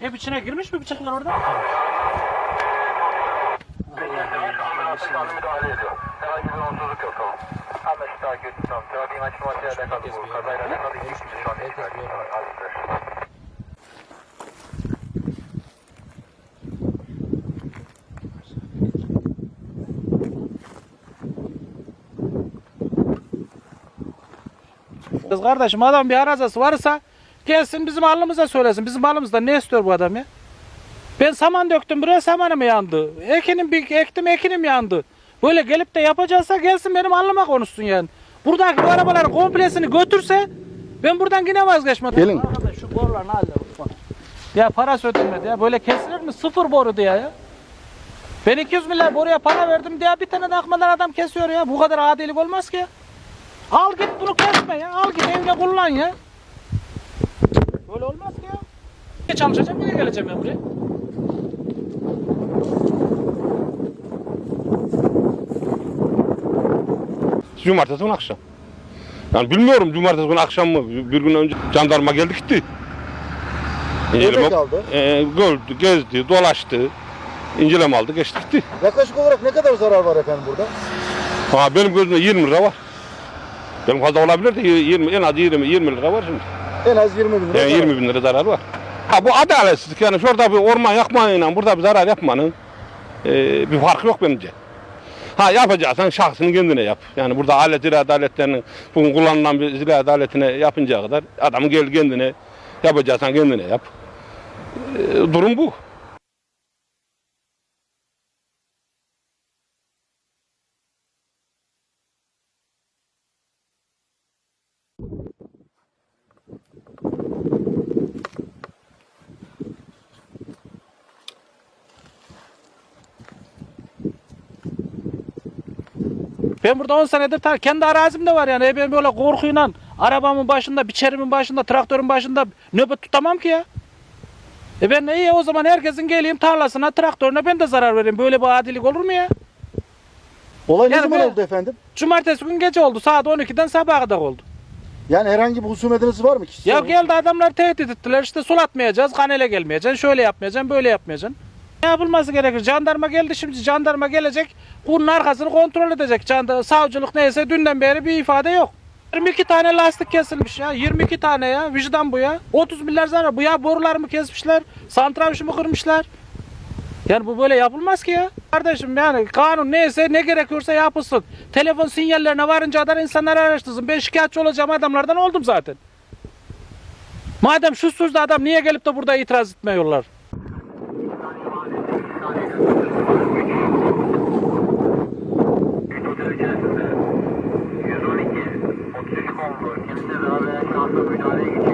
Hep içine girmiş mi bıçaklar orada? müdahale ediyor. Herhangi bir Kız kardeşim adam bir arazası varsa gelsin bizim malımıza söylesin. Bizim malımızda ne istiyor bu adam ya? Ben saman döktüm buraya samanım yandı. Ekinim bir ektim ekinim yandı. Böyle gelip de yapacaksa gelsin benim alnıma konuşsun yani. Buradaki bu arabaların komplesini götürse ben buradan yine vazgeçmem. Gelin. Arkadaş şu borular ne halde bak. Ya para ödenmedi ya. Böyle kesilir mi? Sıfır boru diye ya. Ben 200 milyar boruya para verdim diye bir tane de akmadan adam kesiyor ya. Bu kadar adilik olmaz ki ya. Al git bunu kesme ya. Al git evde kullan ya. Böyle olmaz ki ya. Ne çalışacağım yine geleceğim ya buraya. Cumartesi günü akşam. Yani bilmiyorum cumartesi günü akşam mı bir gün önce jandarma geldi gitti. İnceleme, kaldı? E, gördü, gezdi, dolaştı. İnceleme aldı, geçti gitti. Yaklaşık olarak ne kadar zarar var efendim burada? Ha, benim gözümde 20 lira var. Benim fazla olabilir de 20, en az 20, 20 lira var şimdi. En az 20 bin lira. Yani zarar. 20 bin lira zarar var. Ha bu adaletsizlik yani şurada bir orman yakmayla burada bir zarar yapmanın e, bir farkı yok bence. Ha yapacaksan şahsını kendine yap. Yani burada alet zira adaletlerinin bugün kullanılan bir zira adaletine yapıncaya kadar adamı gel kendine yapacaksan kendine yap. E, durum bu. Ben burada 10 senedir ta- kendi arazim de var yani. E Ben böyle korkuyla arabamın başında, biçerimin başında, traktörün başında nöbet tutamam ki ya. E ben iyi o zaman herkesin geleyim tarlasına, traktörüne ben de zarar vereyim. Böyle bir adilik olur mu ya? Olay ne Yani zaman ben- oldu efendim? Cumartesi gün gece oldu. Saat 12'den sabaha kadar oldu. Yani herhangi bir husumetiniz var mı? Kişisel Ya geldi adamlar tehdit ettiler. İşte sulatmayacağız, kanele gelmeyeceksin, şöyle yapmayacaksın, böyle yapmayacaksın. Ne yapılması gerekir? Jandarma geldi şimdi. Jandarma gelecek. Bunun arkasını kontrol edecek. Savcılık neyse dünden beri bir ifade yok. 22 tane lastik kesilmiş ya. 22 tane ya. Vicdan bu ya. 30 milyar zarar. Bu ya borular mı kesmişler? Santramışı mı kırmışlar? Yani bu böyle yapılmaz ki ya. Kardeşim yani kanun neyse ne gerekiyorsa yapılsın. Telefon sinyallerine varınca kadar insanlar araştırsın. Ben şikayetçi olacağım adamlardan oldum zaten. Madem şu sözde adam niye gelip de burada itiraz etmiyorlar? Kimse daha veya şansa müdahaleye geçiyor.